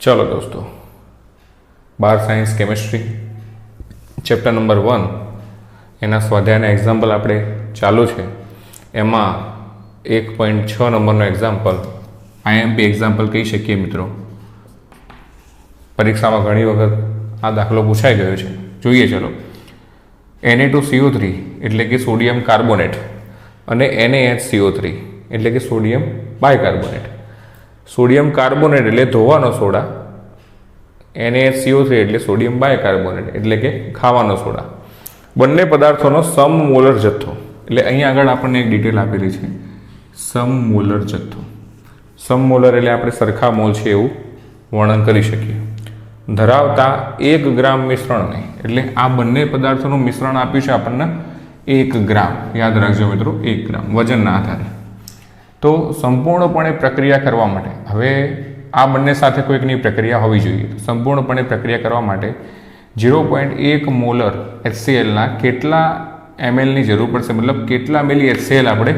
ચલો દોસ્તો બાર science chemistry chapter number one એના સ્વાધ્યાયના એક્ઝામ્પલ આપણે ચાલુ છે. એમાં એક પોઈન્ટ છ નંબરનો એક્ઝામ્પલ આઈએમપી એક્ઝામ્પલ કહી શકીએ મિત્રો. પરીક્ષામાં ઘણી વખત આ દાખલો પૂછાઈ ગયો છે. જોઈએ ચલો. એને ટુ સીઓ થ્રી એટલે કે સોડિયમ કાર્બોનેટ અને એનએએચ સીઓ થ્રી એટલે કે સોડિયમ બાયકાર્બોનેટ સોડિયમ કાર્બોનેટ એટલે ધોવાનો સોડા. એને સીઓ થ્રી એટલે સોડિયમ બાયકાર્બોનેટ એટલે કે ખાવાનો સોડા. બંને પદાર્થોનો સમમોલર જથ્થો. એટલે અહીંયા આગળ આપણને એક ડિટેલ આપેલી છે. સમમોલર જથ્થો. સમમોલર એટલે આપણે સરખા મોલ છે એવું વર્ણન કરી શકીએ. ધરાવતા એક ગ્રામ મિશ્રણને. એટલે આ બંને પદાર્થોનું મિશ્રણ આપ્યું છે આપણને એક ગ્રામ. યાદ રાખજો મિત્રો, એક ગ્રામ. વજનના આધારે. તો સંપૂર્ણપણે પ્રક્રિયા કરવા માટે, હવે આ બંને સાથે કોઈકની પ્રક્રિયા હોવી જોઈએ. સંપૂર્ણપણે પ્રક્રિયા કરવા માટે ઝીરો પોઈન્ટ એક મોલર એચસીએલના કેટલા એમએલની જરૂર પડશે? મતલબ કેટલા મિલી એચસીએલ આપણે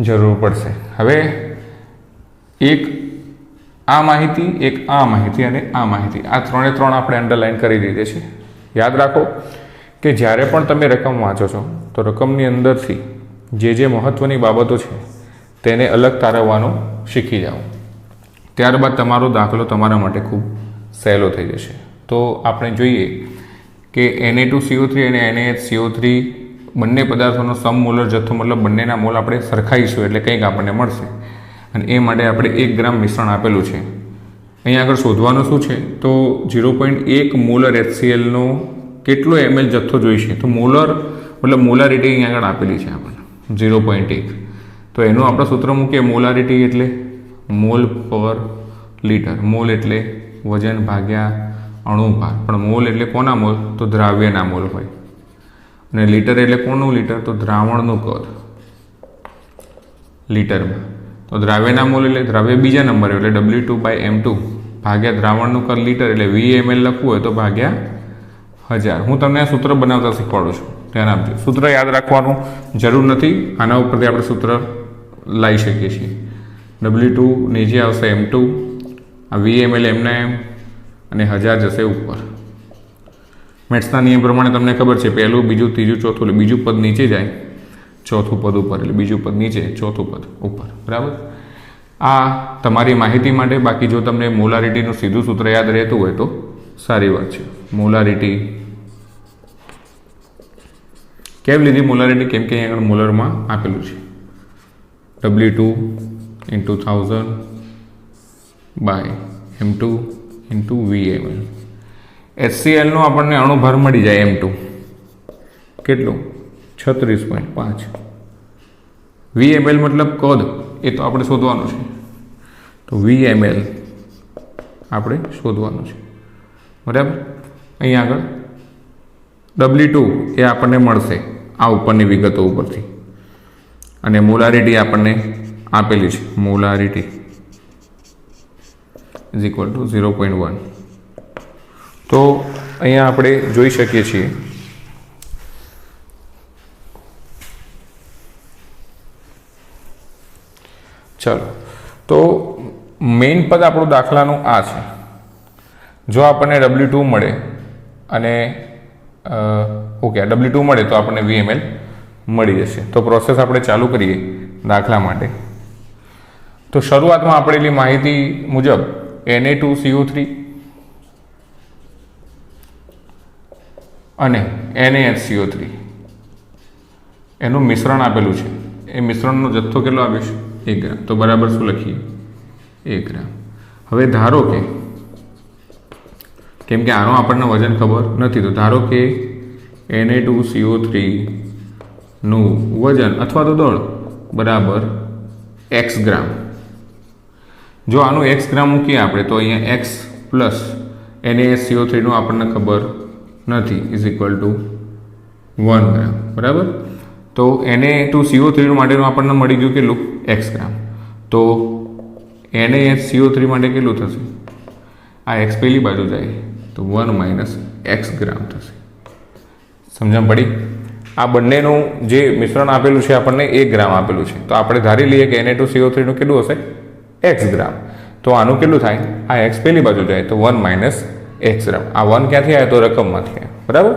જરૂર પડશે? હવે એક આ માહિતી, એક આ માહિતી અને આ માહિતી. આ ત્રણે ત્રણ આપણે અંડરલાઇન કરી દીધી છે. યાદ રાખો કે જ્યારે પણ તમે રકમ વાંચો છો, તો રકમની અંદરથી જે જે મહત્ત્વની બાબતો છે તેને અલગ તારવવાનું શીખી જાઓ. ત્યારબાદ તમારો દાખલો તમારા માટે ખૂબ સહેલો થઈ જશે. તો આપણે જોઈએ કે N A two CO three અને એનએચ સીઓ થ્રી બંને પદાર્થોનો સમમોલર જથ્થો, મતલબ બંનેના મોલ આપણે સરખાઈશું એટલે કંઈક આપણને મળશે. અને એ માટે આપણે એક ગ્રામ મિશ્રણ આપેલું છે. અહીંયા આગળ શોધવાનું શું છે? તો ઝીરો પોઈન્ટ એક મોલર એચસીએલનો કેટલો એમએલ જથ્થો જોઈશે? તો મોલર, મતલબ મોલારિટી અહીંયા આગળ આપેલી છે આપણને. ઝીરો પોઈન્ટ એક. તો એનું આપણે સૂત્ર મૂકીએ મોલારિટી એટલે મોલ પર લીટર મોલ એટલે વજન ભાગ્યા અણુભાર પણ મોલ એટલે કોના મોલ તો દ્રાવ્યના મોલ હોય. અને લીટર એટલે કોનું લીટર તો દ્રાવણનું કદ. લીટરમાં તો દ્રાવ્યના મોલ એટલે દ્રાવ્ય બીજા નંબરે એટલે W two by M two ભાગ્યા દ્રાવણનું કદ લીટર એટલે વી એમએલ લખવું હોય તો ભાગ્યા હજાર. હું તમને આ સૂત્ર બનાવતા શીખવાડું છું. ધ્યાન આપજો. સૂત્ર યાદ રાખવાનું જરૂર નથી. આના ઉપરથી આપણે સૂત્ર લાવી શકીએ છીએ. ડબલ્યુ ટુ નીચે આવશે એમ ટુ આ વી એમ એલ એમના એમ અને હજાર જશે ઉપર. મેથ્સના નિયમ પ્રમાણે તમને ખબર છે, પહેલું, બીજું, ત્રીજું, ચોથું, એટલે બીજું પદ નીચે જાય. ચોથું પદ ઉપર, એટલે બીજું પદ નીચે, ચોથું પદ ઉપર. બરાબર? આ તમારી માહિતી માટે, બાકી જો તમને મોલારિટીનું સીધું સૂત્ર યાદ રહેતું હોય તો સારી વાત છે. મોલારિટી. કેમ લીધી મોલારિટી? કેમ કે અહીં આગળ મોલરમાં આપેલું છે. W two into thousand by into two into V M L એચસીએલનો આપણને અણુભાર મળી જાય એમ ટુ કેટલું? છત્રીસ પોઈન્ટ પાંચ. વીએમએલ મતલબ કદ. એ તો આપણે શોધવાનું છે. તો વી એમ આપણે શોધવાનું છે. બરાબર? અહીં આગળ. ડબલ્યુ ટુ એ આપણને મળશે આ ઉપરની વિગતો ઉપરથી. અને મોલારિટી આપણને આપેલી છે. Molarity is equal to zero point one તો અહીંયા આપણે જોઈ શકીએ છીએ ચલો. તો મેઇન પદ આપણું દાખલાનું આ છે. જો આપણને ડબલ્યુ ટુ મળે અને ઓકે ડબલ્યુ ટુ મળે તો આપણને વીએમએલ મળી જશે. તો પ્રોસેસ આપણે ચાલુ કરીએ દાખલા માટે. તો શરૂઆતમાં આપેલી માહિતી મુજબ એનએ ટુ સીઓ થ્રી અને એનએએચ સીઓ થ્રી એનું મિશ્રણ આપેલું છે. એ મિશ્રણનો જથ્થો કેટલો આવ્યો છે? એક ગ્રામ. તો બરાબર શું લખીએ? એક ગ્રામ. હવે ધારો કે, કેમ કે આનો આપણને વજન ખબર નથી, તો ધારો કે એને ટુ સીઓ થ્રીનું વજન અથવા તો દળ બરાબર એક્સ ગ્રામ. જો આનું એક્સ ગ્રામ મૂકીએ આપણે, તો અહીંયા એક્સ પ્લસ એનએએસ સીઓ થ્રીનું આપણને ખબર નથી is equal to one gram. બરાબર? તો એને ટુ સીઓ થ્રી માટેનું આપણને મળી ગયું કેટલું? X gram. તો એને સીઓ થ્રી માટે કેટલું થશે? આ એક્સ પેલી બાજુ જાય, તો વન માઇનસ એક્સ ગ્રામ થશે. સમજણ પડી? આ બંનેનું જે મિશ્રણ આપેલું છે આપણને એક ગ્રામ આપેલું છે. તો આપણે ધારી લઈએ કે એને ટુ સીઓ થ્રીનું કેટલું હશે? X gram. તો આનું કેટલું થાય? આ એક્સ પેલી બાજુ જાય તો વન માઇનસ એક્સ ગ્રામ. આ વન ક્યાંથી આવે તો રકમમાંથી આવે બરાબર?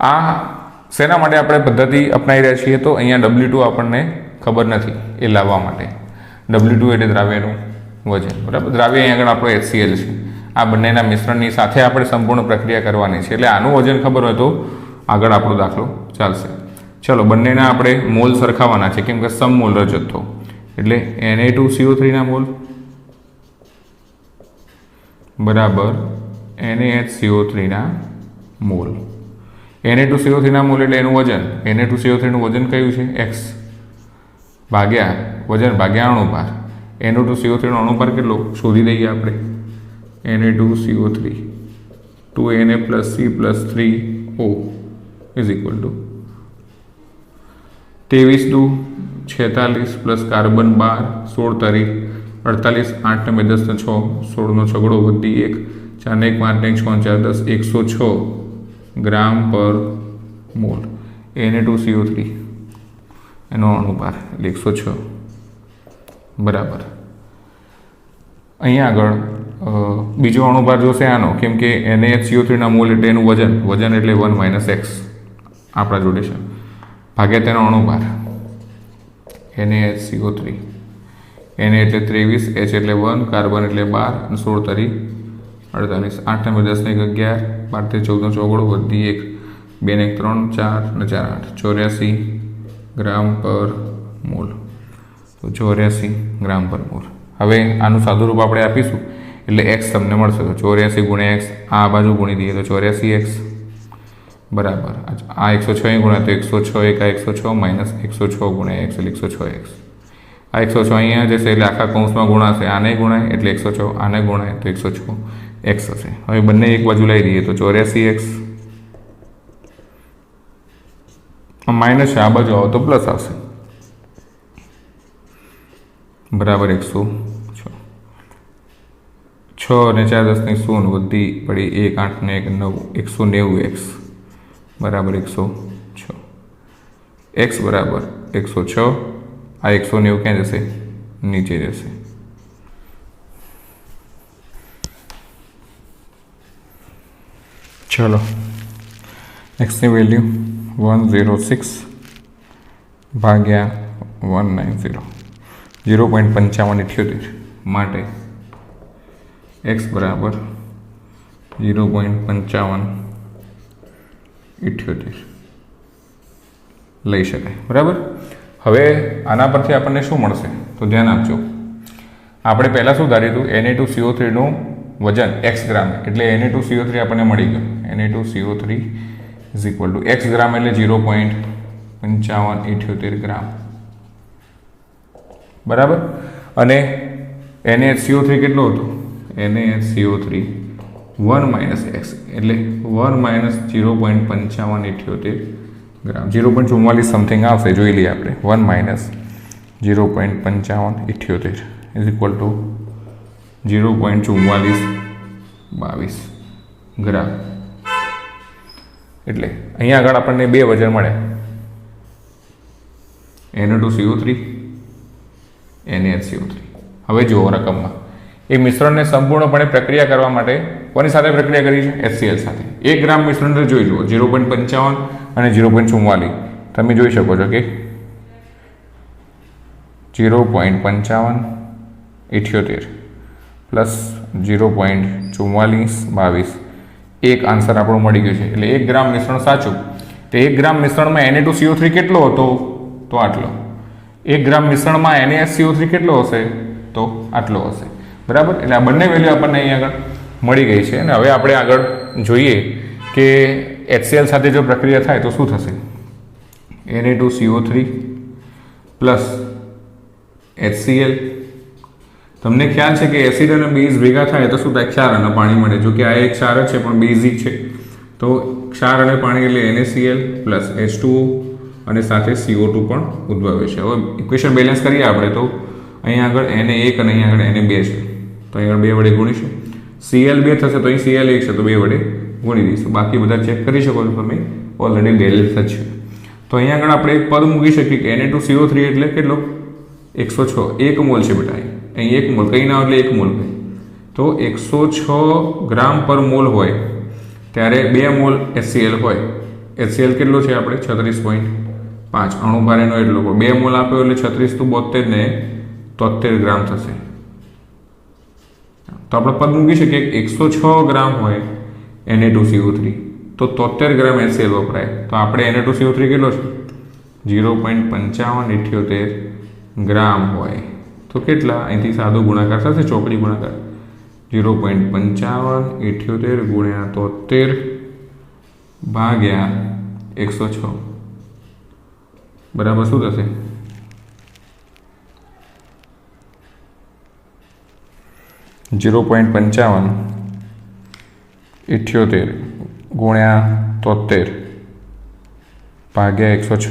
આ શેના માટે આપણે પદ્ધતિ અપનાવી રહ્યા છીએ? તો અહીંયા ડબલ્યુ ટુ આપણને ખબર નથી. એ લાવવા માટે. ડબલ્યુ ટુ એટલે દ્રાવ્યનું વજન. બરાબર? દ્રાવ્ય અહીં આગળ આપણો એચસીએલ છે. આ બંનેના મિશ્રણની સાથે આપણે સંપૂર્ણ પ્રક્રિયા કરવાની છે. એટલે આનું વજન ખબર હોય તો આગળ આપણો દાખલો ચાલશે. ચલો, બંનેના આપણે મોલ સરખાવવાના છે, કેમ કે સમમોલર જથ્થો એટલે એને ટુ સીઓ થ્રીના મોલ. બરાબર. એને H CO થ્રીના mole. N A two CO થ્રીના mole એટલે એનું વજન. એને ટુ સીઓ થ્રીનું વજન કયું છે? એક્સ ભાગ્યા, વજન ભાગ્યા અણુભાર. એનો ટુ સીઓ થ્રીનો અણુભાર કેટલો? શોધી દઈએ આપણે. N A two CO three two N A plus C plus three O is equal to ત્રેવીસ દુ છેતાલીસ પ્લસ કાર્બન બાર સોળ તારીખ અડતાલીસ આઠ બે દસ છ સોળનો છગડો વધી એક ચાર ને એક પાંચ ને એક છ ચાર દસ એકસો છ ગ્રામ પર મોલ એને ટુ સીઓ થ્રી એનો અણુભાર એટલે એકસો છ બરાબર અહીંયા આગળ બીજો અણુભાર જોશે આનો, કેમ કે એને સીઓ થ્રીના મોલ એટલે એનું વજન વજન એટલે વન માઇનસ એક્સ આપણા જોડે છે. ભાગ્યા તેનો અણુભાર એને એચ સીઓ થ્રી એને એટલે ત્રેવીસ એચ એટલે વન કાર્બન એટલે બાર અને સોળ તારીખ અડતાલીસ. આઠ નંબર દસ એક અગિયાર, બાર તે ચૌદનો ચોગડો, વધી એક, બે ને એક ત્રણ, ચાર ને ચાર આઠ. ચોર્યાસી ગ્રામ પર મોલ. તો ચોર્યાસી ગ્રામ પર મોલ. હવે આનું સાદું રૂપ આપણે આપીશું. એટલે એક્સ તમને મળશે. તો ચોર્યાસી ગુણ્યા એક્સ આ બાજુ ગુણી દઈએ તો ચોર્યાસી એક્સ બરાબર. આ એકસો છ ગુણ્યા તો એકસો છ એક, આ એકસો છ માઇનસ એકસો છ ગુણ્યા એક્સ એકસો છ એક્સ. આ એકસો છ અહીંયા જશે એટલે આખા કૌંસમાં ગુણાશે. આને ગુણાય એટલે એકસો છ, આને ગુણાય તો એકસો છ એક્સ હશે. હવે બંને એક બાજુ લઈ દઈએ તો ચોર્યાસી એક્સ. માઇનસ આ બાજુ આવો તો પ્લસ આવશે. બરાબર એકસો છ. છ અને ચાર દસની સોન વધી પડી એક, આઠ ને એક, નવ, એકસો નેવું એક્સ. બરાબર એકસો છ એક્સ બરાબર એકસો છ આ એકસો નેવું ક્યાં જશે નીચે જશે ચલો એક્સની વેલ્યુ વન ઝીરો સિક્સ ભાગ્યા one nine zero zero point પંચાવન ઇઠ્યોતેર માટે એક્સ બરાબર ઝીરો પોઈન્ટ પંચાવન ઇઠ્યોતેર. લઈ શકાય. બરાબર? હવે આના પરથી આપણને શું મળશે? તો ધ્યાન આપજો. આપણે પહેલાં શું ધાર્યું હતું? એને ટુ સીઓ થ્રીનું વજન એક્સ ગ્રામ. એટલે એને ટુ સીઓ થ્રી આપણને મળી ગયું. N A two CO three is equal to X gram એટલે ઝીરો પોઈન્ટ પંચાવન ઇઠ્યોતેર ગ્રામ. બરાબર? અને એને સીઓ થ્રી કેટલો હતો? N A CO three one minus X એટલે વન માઇનસ ઝીરો પોઈન્ટ પંચાવન ઇઠ્યોતેર ગ્રામ. ઝીરો પોઈન્ટ ચુમ્માલીસ સમથિંગ આવશે, જોઈ લઈએ આપણે. વન માઇનસ ઝીરો પોઈન્ટ પંચાવન ઇઠ્યોતેર is equal to zero point ચુમ્માલીસ બાવીસ ગ્રામ. એટલે અહીંયા આગળ આપણને બે વજન મળે. N two CO three N CO three હવે જુઓ રકમમાં. એ મિશ્રણને સંપૂર્ણપણે પ્રક્રિયા કરવા માટે કોની સાથે પ્રક્રિયા કરી છે? એચસીએલ સાથે. એક ગ્રામ મિશ્રણ જોઈ જુઓ. ઝીરો પોઈન્ટ પંચાવન અને ઝીરો પોઈન્ટ ચુમ્માલીસ. તમે જોઈ શકો છો કે ઝીરો પોઈન્ટ પંચાવન ઇઠ્યોતેર પ્લસ ઝીરો પોઈન્ટ ચુમ્માલીસ બાવીસ. એક આન્સર આપણો મળી ગયો છે. એટલે એક ગ્રામ મિશ્રણ સાચું. તો એક ગ્રામ મિશ્રણમાં એને ટુ સીઓ થ્રી કેટલો હતો? તો આટલો. એક ગ્રામ મિશ્રણમાં એને સીઓ થ્રી કેટલો હશે? તો આટલો હશે. બરાબર? એટલે આ બંને વેલ્યુ આપણને અહીં આગળ મળી ગઈ છે અને હવે આપણે આગળ જોઈએ કે એચસીએલ સાથે જો પ્રક્રિયા થાય તો શું થશે? N A two CO three plus HCL તમને ખ્યાલ છે કે એસિડ અને બેઝ ભેગા થાય તો શું થાય? ક્ષાર અને પાણી મળે. જો કે આ એક ક્ષાર છે, પણ બેઝિક છે. તો ક્ષાર અને પાણી એટલે એનએસીએલ પ્લસ એચ અને સાથે સીઓ ટુ પણ ઉદ્ભવે છે. હવે ઇક્વેશન બેલેન્સ કરીએ આપણે તો. અહીંયા આગળ એને એક અને અહીંયા આગળ એને બે છે. તો અહીંયા આગળ બે વડે ગુણીશું. સીએલ બે થશે તો અહીં સીએલ એક છે, તો બે વડે ગુણી દઈશું. બાકી બધા ચેક કરી શકો છો તમે. ઓલરેડી ડેલ થશે તો અહીંયા આગળ આપણે એક પદ મૂકી શકીએ કે એને ટુ સીઓ થ્રી એટલે કેટલો? એકસો છ. એક મોલ છે બેટા અહીં. એક મોલ. કંઈ ના એટલે એક મોલ તો એકસો છ ગ્રામ પર મોલ હોય, ત્યારે બે મોલ એચસીએલ હોય. એચસીએલ કેટલો છે આપણે? છત્રીસ પોઈન્ટ પાંચ. અણુભારેનો એટલો. બે મોલ આપ્યો એટલે છત્રીસ તો બોતેર ને તોતેર ગ્રામ થશે. તો આપણે પદ મૂકી શકીએ કે એકસો છ ગ્રામ હોય એને ટુ સીઓ થ્રી તો તોતેર ગ્રામ એચસીએલ વપરાય. તો આપણે એને ટુ સીઓ થ્રી કેટલો છે? જીરો પોઈન્ટ પંચાવન ઇઠ્યોતેર ગ્રામ હોય. તો કેટલા? અહીંથી સાદો ગુણાકાર થશે ચોકડી ગુણાકાર. ઝીરો પોઈન્ટ પંચાવન ઇઠ્યોતેર ગુણ્યા તોતેર ભાગ્યા એકસો છ. બરાબર શું થશે? જીરો પોઈન્ટ પંચાવન ઇઠ્યોતેર ગુણ્યા તોતેર ભાગ્યા એકસો છ.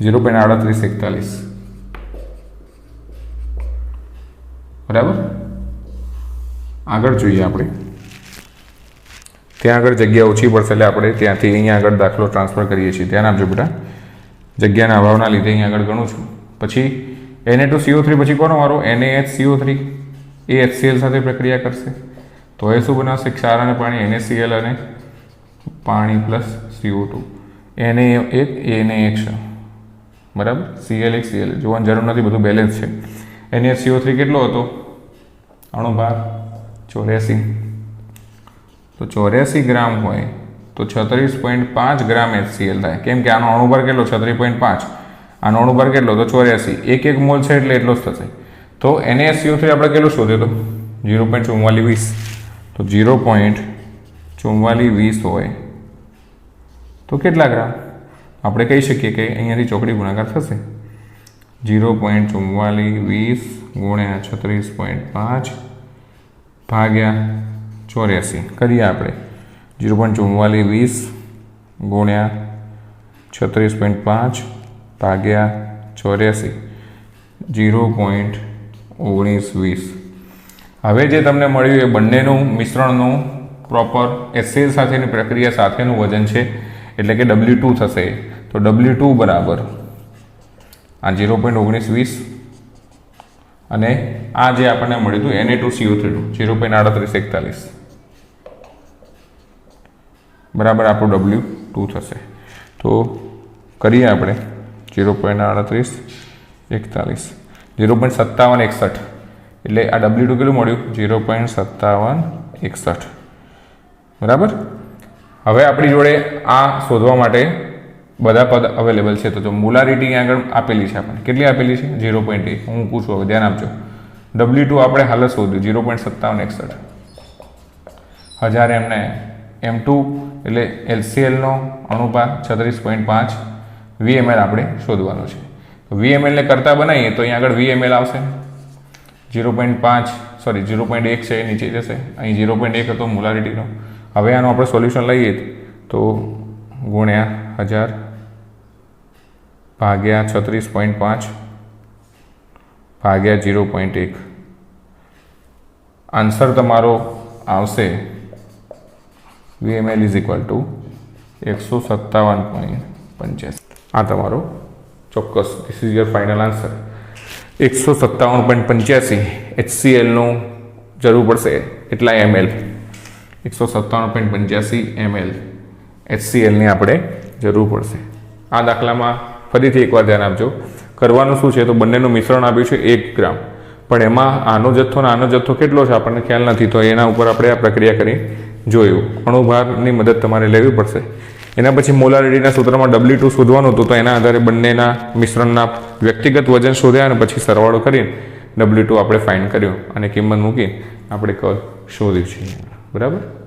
જીરો પોઈન્ટ આડત્રીસ એકતાલીસ. બરાબર? આગળ જોઈએ આપણે. ત્યાં આગળ જગ્યા ઓછી પડશે એટલે આપણે ત્યાંથી અહીંયા આગળ દાખલો ટ્રાન્સફર કરીએ છીએ. ધ્યાન આપજો બેટા. જગ્યાના અભાવના લીધે અહીંયા આગળ ગણું છું. પછી એને ટુ સીઓ થ્રી પછી કોનો મારો N A H CO three A HCL સાથે પ્રક્રિયા કરશે. તો એ શું બનાવશે? ક્ષાર અને પાણી એનએસીએલ અને પાણી પ્લસ સીઓ ટુ એને એક એને એક છે બરાબર? સીએલ એક સીએલ જોવાની જરૂર નથી, બધું બેલેન્સ છે. એને સીઓ થ્રી કેટલો હતો? અણુભાર, ચોર્યાસી. તો ચોર્યાસી ગ્રામ હોય તો છત્રીસ પોઈન્ટ પાંચ ગ્રામ એચસીએલ થાય. કેમ કે આનો અણુભાર કેટલો? છત્રીસ પોઈન્ટ પાંચ. આનો અણુભાર કેટલો? તો ચોર્યાસી. એક એક મોલ છે એટલે એટલો જ થશે. તો NaCO3 થ્રી આપણે કેટલું શોધ્યું તો? જીરો પોઈન્ટ ચુમ્માલીસ વીસ. તો જીરો પોઈન્ટ ચુમ્માલીસ વીસ હોય. તો કેટલા ગ્રામ? આપણે કહી શકીએ કે અહીંયાથી ચોકડી ગુણાકાર થશે. જીરો પોઈન્ટ ચુમ્માલીસ વીસ ગુણ્યા છત્રીસ પોઈન્ટ પાંચ ભાગ્યા ચોર્યાસી. કરીએ આપણે. જીરો પોઈન્ટ ચુમ્માલીસ વીસ ગુણ્યા છત્રીસ પોઈન્ટ પાંચ ભાગ્યા ચોર્યાસી. જીરો પોઈન્ટ ઓગણીસ વીસ. હવે જે તમને મળ્યું એ બંનેનું મિશ્રણનું પ્રોપર એસે સાથેની પ્રક્રિયા સાથેનું વજન છે. એટલે કે ડબલ્યુ ટુ થશે. તો ડબલ્યુ ટુ બરાબર આ જીરો પોઈન્ટ ઓગણીસ વીસ. અને આ જે આપણને મળ્યું હતું N A two CO three zero point આડત્રીસ એકતાલીસ. બરાબર આપણું ડબલ્યુ ટુ થશે. તો કરીએ આપણે. જીરો પોઈન્ટ આડત્રીસ એકતાલીસ. જીરો પોઈન્ટ સત્તાવન એકસઠ. એટલે આ ડબલ્યુ ટુ કેટલું મળ્યું? જીરો પોઈન્ટ સત્તાવન એકસઠ. બરાબર? હવે આપણી જોડે આ શોધવા માટે બધા પદ અવેલેબલ છે. તો જો મોલારિટી આગળ આપેલી છે આપણને. કેટલી આપેલી છે? જીરો પોઈન્ટ એક. હું પૂછું હવે, ધ્યાન આપજો. ડબલ્યુ ટુ આપણે હાલ જ શોધ્યું. જીરો પોઈન્ટ સત્તાવન એકસઠ. હજાર એમને એમ ટુ, એટલે એલસીએલનો અનુપાત છત્રીસ પોઈન્ટ પાંચ. વીએમએલ આપણે શોધવાનો છે. વીએમએલને કરતા બનાવીએ તો અહીંયા આગળ વીએમએલ આવશે. જીરો પોઈન્ટ પાંચ સોરી જીરો પોઈન્ટ એક છે એ નીચે જશે. અહીં જીરો પોઈન્ટ એક હતો મોલારિટીનો. હવે આનું આપણે સોલ્યુશન લઈએ તો ગુણ્યા હજાર ભાગ્યા છત્રીસ પોઈન્ટ પાંચ ભાગ્યા ઝીરો પોઈન્ટ એક. આન્સર તમારો આવશે વીએમએલ ઇઝ ઇક્વલ ટુ એકસો સત્તાવન પોઈન્ટ પંચ્યાસી. આ તમારો ચોક્કસ this is your final answer એકસો સત્તાવન પોઈન્ટ પંચ્યાસી એચસીએલનું જરૂર પડશે એટલા એમએલ એકસો સત્તાવન પોઈન્ટ પંચ્યાસી એમએલ એચસીએલની આપણે જરૂર પડશે. આ દાખલામાં ફરીથી એકવાર ધ્યાન આપજો. કરવાનું શું છે? તો બંનેનું મિશ્રણ આપ્યું છે એક ગ્રામ. પણ એમાં આનો જથ્થો અને આનો જથ્થો કેટલો છે આપણને ખ્યાલ નથી. તો એના ઉપર આપણે આ પ્રક્રિયા કરી જોયું. અણુભારની મદદ તમારે લેવી પડશે. એના પછી મોલારિટીના સૂત્રમાં ડબલ્યુ ટુ શોધવાનું હતું તો એના આધારે બંનેના મિશ્રણના વ્યક્તિગત વજન શોધ્યા અને પછી સરવાળો કરીને ડબલ્યુ ટુ આપણે ફાઇન્ડ કર્યો અને કિંમત મૂકી આપણે કદ શોધ્યું છે. બરાબર?